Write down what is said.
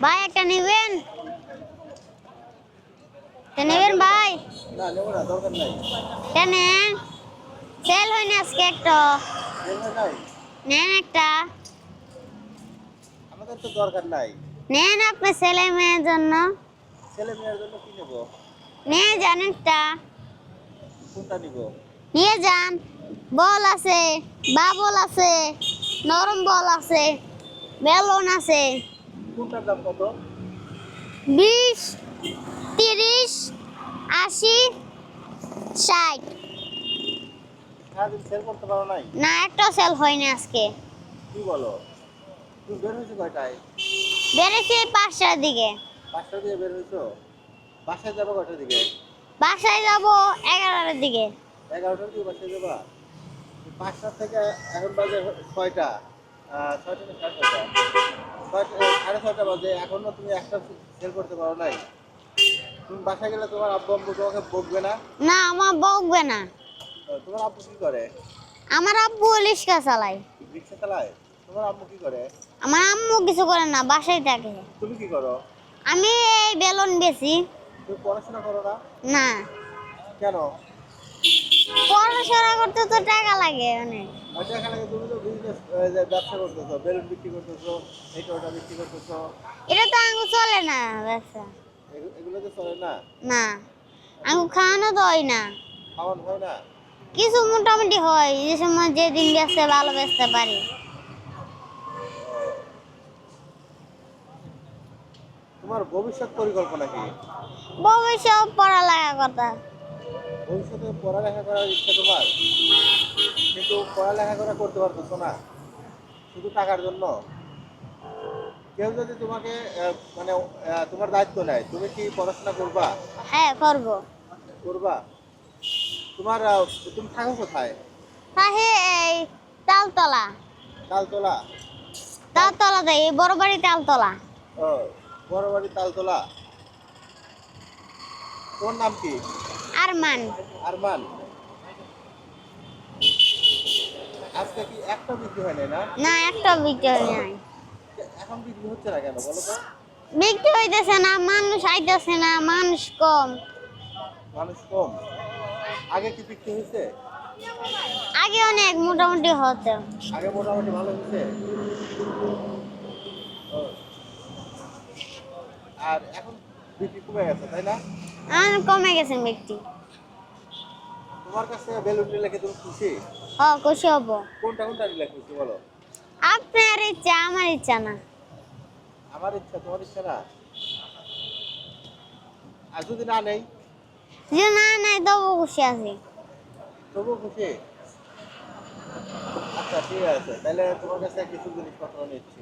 ভাই একটা নেবেন? নেবেন ভাই? নেন। সেল হয় না আজকে একটা। নেন একটা। আমাদের তো দরকার নাই। নেন আপনি ছেলে মেয়ের জন্য। ছেলে মেয়ের জন্য কি নেব? নিয়ে যান একটা। কোনটা নিবো? নিয়ে যান। বল আছে বাবল আছে নরম বল আছে বেলুন আছে। কোনটার দাম কত? বিশ তিরিশ আশি ষাট। সেল করতে পারো নাই? না একটা সেল হয়নি আজকে। কি বলো? তুমি বের হয়েছো কয়টায়? বেড়েছি পাঁচটার দিকে। পাঁচটার দিকে বের হয়েছো? বাসায় যাব কয়টার দিকে? বাসায় যাব এগারোটার দিকে। এগারোটার দিকে বাসায় যাবা? পাঁচটা থেকে এখন বাজে ছয়টা ছয়টা না সাড়ে ছয়টা। ছয়টা সাড়ে ছয়টা বাজে এখনও তুমি একটা সেল করতে পারো নাই। তুমি বাসায় গেলে তোমার আব্বু আব্বু তোমাকে বকবে না? না আমার বকবে না। তোমার আব্বু কি করে? আমার আব্বু রিক্সা চালায়। রিক্সা চালায়? তোমার আব্বু কি করে? আমার আম্মু কিছু করে না বাসায় থাকে। তুমি কি করো? আমি এই বেলুন বেশি তুমি পড়াশোনা করো না? না। কেন? পড়াশোনা করতে তো টাকা লাগে অনেক। তুমি তো বিজনেস ব্যবসা করতেছো বেলুন বিক্রি করতেছো এইটা ওটা বিক্রি করতেছো। এটা তো আঙ্গু চলে না ব্যবসা। এগুলো তো চলে না? না। আঙ্গু খাওয়ানো তো হয় না। খাওয়ান হয় না? কিছু মোটামুটি হয় যে সময় যেদিন গেছে ভালো বেচতে পারি। তোমার ভবিষ্যৎ পরিকল্পনা কি? ভবিষ্যৎ পড়ালেখা কথা ভবিষ্যতে পড়ালেখা করার ইচ্ছা তোমার? কিন্তু পড়ালেখা করা করতে পারতেছো না। শুধু টাকার জন্য। কেউ যদি তোমাকে মানে তোমার দায়িত্ব নেয় তুমি কি পড়াশোনা করবা? হ্যাঁ করব। করবা? তোমার তুমি থাকো কোথায়? তাহে এই তালতলা। তালতলা? তালতলা দেয় এই বড় বাড়ি তালতলা। ও বড় বাড়ি তালতলা। তোমার নাম কি? আরমান। আরমান। আজকে কি একটা বিক্রি হয় না? না একটা বিক্রি হয় নাই। এখন বিক্রি হচ্ছে না কেন বলো তো? বিক্রি হইতেছে না মানুষ আইতেছে না মানুষ কম। মানুষ কম। আগে কি বিক্রি হয়েছে? আগে অনেক মোটামুটি হতো। আগে মোটামুটি ভালো হয়েছে? আর এখন বিক্রি কমে গেছে তাই না? আর কমে গেছে বিক্রি। তোমার কাছে বেলুন কি তুমি খুশি? ও খুশি হব। কোনটা কোনটা নিলে খুশি বলো? আপনার ইচ্ছা আমার ইচ্ছা না। আমার ইচ্ছা তোমার ইচ্ছা না? আর যদি না নেই? যে না নাই তবু খুশি আছি। তবুও খুশি? আচ্ছা ঠিক আছে। তাহলে তোমার কাছে কিছু জিনিসপত্র নিচ্ছি।